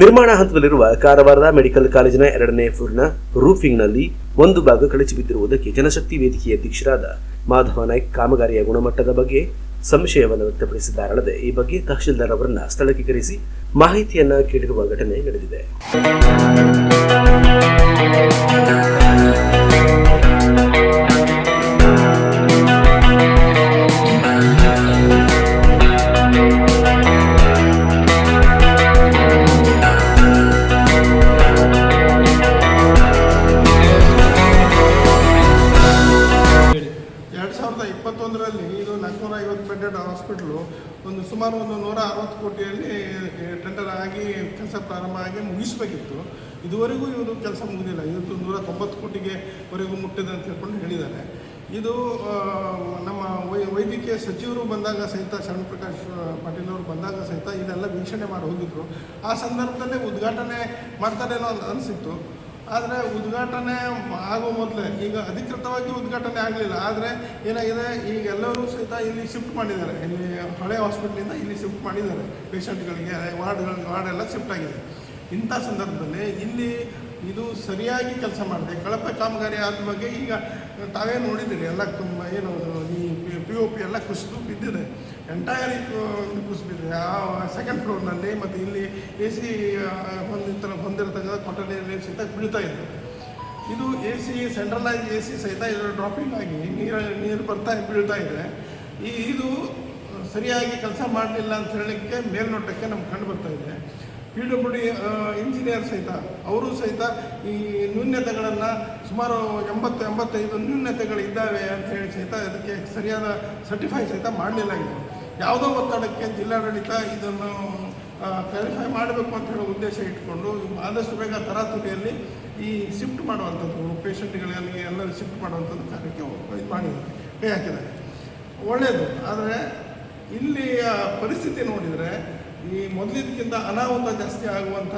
ನಿರ್ಮಾಣ ಹಂತದಲ್ಲಿರುವ ಕಾರವಾರದ ಮೆಡಿಕಲ್ ಕಾಲೇಜಿನ ಎರಡನೇ ಫ್ಲೋರ್ನ ರೂಫಿಂಗ್ನಲ್ಲಿ ಒಂದು ಭಾಗ ಕಳಚಿ ಬಿದ್ದಿರುವುದಕ್ಕೆ ಜನಶಕ್ತಿ ವೇದಿಕೆಯ ಅಧ್ಯಕ್ಷರಾದ ಮಾಧವ ನಾಯ್ಕ್ ಕಾಮಗಾರಿಯ ಗುಣಮಟ್ಟದ ಬಗ್ಗೆ ಸಂಶಯವನ್ನು ವ್ಯಕ್ತಪಡಿಸಿದ್ದಾರಲ್ಲದೆ ಈ ಬಗ್ಗೆ ತಹಶೀಲ್ದಾರ್ ಅವರನ್ನ ಸ್ಥಳಕ್ಕೆ ಕರೆಸಿ ಮಾಹಿತಿಯನ್ನ ಕೇಳಿರುವ ಘಟನೆ ನಡೆದಿದೆ. ಹಾಸ್ಪಿಟ್ಲು ಒಂದು ಸುಮಾರು ಒಂದು ನೂರ ಅರವತ್ತು ಕೋಟಿಯಲ್ಲಿ ಟೆಂಡರ್ ಆಗಿ ಕೆಲಸ ಪ್ರಾರಂಭ ಆಗಿ ಮುಗಿಸಬೇಕಿತ್ತು. ಇದುವರೆಗೂ ಇವರು ಕೆಲಸ ಮುಗಿದಿಲ್ಲ. ಇವತ್ತು ನೂರ ತೊಂಬತ್ತು ಕೋಟಿಗೆ ವರೆಗೂ ಮುಟ್ಟಿದೆ ಅಂತ ಹೇಳ್ಕೊಂಡು ಹೇಳಿದ್ದಾರೆ. ಇದು ನಮ್ಮ ವೈ, ವೈದ್ಯಕೀಯ ಸಚಿವರು ಬಂದಾಗ ಸಹಿತ, ಶರಣ್ ಪ್ರಕಾಶ್ ಪಾಟೀಲ್ ಅವರು ಬಂದಾಗ ಸಹಿತ ಇದೆಲ್ಲ ವೀಕ್ಷಣೆ ಮಾಡಿ ಹೋಗಿದ್ರು. ಆ ಸಂದರ್ಭದಲ್ಲೇ ಉದ್ಘಾಟನೆ ಮಾಡ್ತಾರೇನೋ ಅಂತ ಅನಿಸಿತ್ತು. ಆದರೆ ಉದ್ಘಾಟನೆ ಆಗೋ ಮೊದಲೇ, ಈಗ ಅಧಿಕೃತವಾಗಿ ಉದ್ಘಾಟನೆ ಆಗಲಿಲ್ಲ. ಆದರೆ ಏನಾಗಿದೆ, ಈಗ ಎಲ್ಲರೂ ಸಹಿತ ಇಲ್ಲಿ ಶಿಫ್ಟ್ ಮಾಡಿದ್ದಾರೆ. ಇಲ್ಲಿ ಹಳೆ ಹಾಸ್ಪಿಟ್ಲಿಂದ ಇಲ್ಲಿ ಶಿಫ್ಟ್ ಮಾಡಿದ್ದಾರೆ. ಪೇಷಂಟ್ಗಳಿಗೆ ವಾರ್ಡ್ಗಳಿಗೆ, ವಾರ್ಡ್ ಎಲ್ಲ ಶಿಫ್ಟ್ ಆಗಿದೆ. ಇಂಥ ಸಂದರ್ಭದಲ್ಲಿ ಇಲ್ಲಿ ಇದು ಸರಿಯಾಗಿ ಕೆಲಸ ಮಾಡಿದೆ, ಕಳಪೆ ಕಾಮಗಾರಿ ಆದ ಬಗ್ಗೆ ಈಗ ತಾವೇ ನೋಡಿದ್ದೀರಿ. ಎಲ್ಲ ತುಂಬ ಏನು, ಈ ಪಿ ಒ ಪಿ ಎಲ್ಲ ಕುಸಿದು ಬಿದ್ದಿದೆ. ಎಂಟೈರ್ ಇದು ಕುಸಿಬಿದ್ದಿದೆ ಆ ಸೆಕೆಂಡ್ ಫ್ಲೋರ್ನಲ್ಲಿ ಮತ್ತು ಇಲ್ಲಿ ಎ ಸಿ ಹೊಂದಿರ್ತ ಕೊಠಡಿಯಲ್ಲಿ ಸಹಿತ ಬೀಳ್ತಾ ಇದೆ ಇದು A C centralise A C ಸಹಿತ ಇದರ ಡ್ರಾಪಿಂಗ್ ಆಗಿ ನೀರು ನೀರು ಬರ್ತಾ ಬೀಳ್ತಾ ಇದೆ. ಈ, ಇದು ಸರಿಯಾಗಿ ಕೆಲಸ ಮಾಡಲಿಲ್ಲ ಅಂತ ಹೇಳಲಿಕ್ಕೆ ಮೇಲ್ನೋಟಕ್ಕೆ ನಮ್ಗೆ ಕಂಡು ಬರ್ತಾ ಇದೆ. ಪಿ ಡಬ್ಲ್ಯೂ ಡಿ ಇಂಜಿನಿಯರ್ ಸಹಿತ, ಅವರು ಸಹಿತ ಈ ನ್ಯೂನ್ಯತೆಗಳನ್ನು ಸುಮಾರು ಎಂಬತ್ತು, ಎಂಬತ್ತೈದು ನ್ಯೂನ್ಯತೆಗಳಿದ್ದಾವೆ ಅಂತ ಹೇಳಿ ಸಹಿತ ಅದಕ್ಕೆ ಸರಿಯಾದ ಸರ್ಟಿಫೈ ಸಹಿತ ಮಾಡಲಿಲ್ಲ ಇದು. ಯಾವುದೋ ಒತ್ತಡಕ್ಕೆ ಜಿಲ್ಲಾಡಳಿತ ಇದನ್ನು ಕ್ಲಾರಿಫೈ ಮಾಡಬೇಕು ಅಂತ ಹೇಳೋ ಉದ್ದೇಶ ಇಟ್ಕೊಂಡು ಆದಷ್ಟು ಬೇಗ ತರಾತುರಿಯಲ್ಲಿ ಈ ಶಿಫ್ಟ್ ಮಾಡುವಂಥದ್ದು ಪೇಷಂಟ್ಗಳಲ್ಲಿ ಎಲ್ಲರೂ ಶಿಫ್ಟ್ ಮಾಡುವಂಥದ್ದು ಕಾರ್ಯಕ್ಕೆ ಇದು ಮಾಡಿದ್ದಾರೆ ಕೈ ಹಾಕಿದ್ದಾರೆ. ಒಳ್ಳೆಯದು ಆದರೆ ಇಲ್ಲಿಯ ಪರಿಸ್ಥಿತಿ ನೋಡಿದರೆ ಈ ಮೊದಲಿದ್ದಕ್ಕಿಂತ ಅನಾಹುತ ಜಾಸ್ತಿ ಆಗುವಂಥ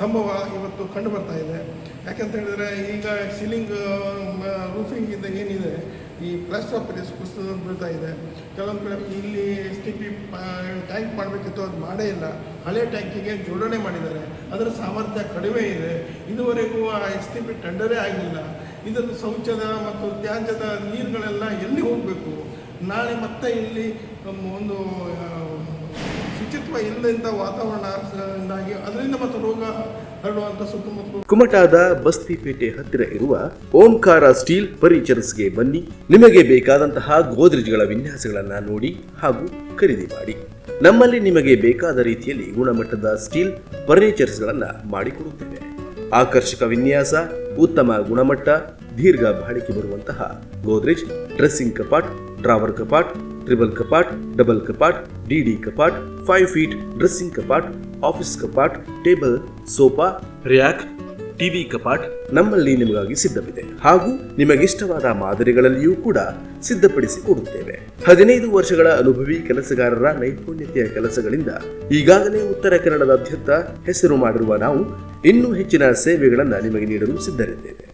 ಸಂಭವ ಇವತ್ತು ಕಂಡು ಬರ್ತಾ ಇದೆ. ಯಾಕಂತ ಹೇಳಿದರೆ ಈಗ ಸೀಲಿಂಗ್ ರೂಫಿಂಗಿಂದ ಏನಿದೆ, ಈ ಪ್ಲಾಸ್ಟರ್ ಆಫ್ ಪ್ಯಾರಿಸ್ ಕುಸಿದ ಬೀಳ್ತಾ ಇದೆ. ಕೆಲವೊಂದು ಕಡೆ ಇಲ್ಲಿ ಎಸ್ ಟಿ ಪಿ ಟ್ಯಾಂಕ್ ಮಾಡಬೇಕಿತ್ತು, ಅದು ಮಾಡೇ ಇಲ್ಲ. ಹಳೆ ಟ್ಯಾಂಕಿಗೆ ಜೋಡಣೆ ಮಾಡಿದ್ದಾರೆ. ಅದರ ಸಾಮರ್ಥ್ಯ ಕಡಿಮೆ ಇದೆ. ಇದುವರೆಗೂ ಆ ಎಸ್ ಟಿ ಪಿ ಟೆಂಡರೇ ಆಗಿಲ್ಲ. ಇದನ್ನು ಶೌಚದ ಮತ್ತು ತ್ಯಾಜ್ಯದ ನೀರುಗಳೆಲ್ಲ ಎಲ್ಲಿ ಹೋಗಬೇಕು? ನಾಳೆ ಮತ್ತೆ ಇಲ್ಲಿ ಒಂದು ಶುಚಿತ್ವ ವಾತಾವರಣದಿಂದಾಗಿ ಅದರಿಂದ ಮತ್ತು ರೋಗ ಕುಮಟಾದ ಬಸ್ತಿಪೇಟೆ ಹತ್ತಿರ ಇರುವ ಓಂಕಾರ ಸ್ಟೀಲ್ ಫರ್ನಿಚರ್ಸ್ಗೆ ಬನ್ನಿ. ನಿಮಗೆ ಬೇಕಾದಂತಹ ಗೋದ್ರೇಜ್ಗಳ ವಿನ್ಯಾಸಗಳನ್ನ ನೋಡಿ ಹಾಗೂ ಖರೀದಿ ಮಾಡಿ. ನಮ್ಮಲ್ಲಿ ನಿಮಗೆ ಬೇಕಾದ ರೀತಿಯಲ್ಲಿ ಗುಣಮಟ್ಟದ ಸ್ಟೀಲ್ ಫರ್ನಿಚರ್ಸ್ಗಳನ್ನು ಮಾಡಿಕೊಡುತ್ತೇವೆ. ಆಕರ್ಷಕ ವಿನ್ಯಾಸ, ಉತ್ತಮ ಗುಣಮಟ್ಟ, ದೀರ್ಘ ಬಾಳಿಕೆ ಬರುವಂತಹ ಗೋದ್ರೇಜ್, ಡ್ರೆಸ್ಸಿಂಗ್ ಕಪಾಟ್, ಡ್ರಾವರ್ ಕಪಾಟ್ ಟ್ರಿಬಲ್ ಕಪಾಟ್ ಡಬಲ್ ಕಪಾಟ್ ಡಿ ಡಿ ಕಪಾಟ್ ಫೈವ್ ಫೀಟ್ ಡ್ರೆಸ್ಸಿಂಗ್ ಕಪಾಟ್ ಆಫೀಸ್ ಕಪಾಟ್ ಟೇಬಲ್ ಸೋಫಾ ರ್ಯಾಕ್ ಟಿವಿ ಕಪಾಟ್ ನಮ್ಮಲ್ಲಿ ನಿಮಗಾಗಿ ಸಿದ್ಧವಿದೆ. ಹಾಗೂ ನಿಮಗಿಷ್ಟವಾದ ಮಾದರಿಗಳಲ್ಲಿಯೂ ಕೂಡ ಸಿದ್ಧಪಡಿಸಿ ಕೊಡುತ್ತೇವೆ. ಹದಿನೈದು ವರ್ಷಗಳ ಅನುಭವಿ ಕೆಲಸಗಾರರ ನೈಪುಣ್ಯತೆಯ ಕೆಲಸಗಳಿಂದ ಈಗಾಗಲೇ ಉತ್ತರ ಕನ್ನಡದಾದ್ಯಂತ ಹೆಸರು ಮಾಡಿರುವ ನಾವು ಇನ್ನೂ ಹೆಚ್ಚಿನ ಸೇವೆಗಳನ್ನು ನಿಮಗೆ ನೀಡಲು ಸಿದ್ಧರಿದ್ದೇವೆ.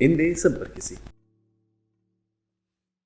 ಹಿಂದೆ ಸಂಪರ್ಕಿಸಿ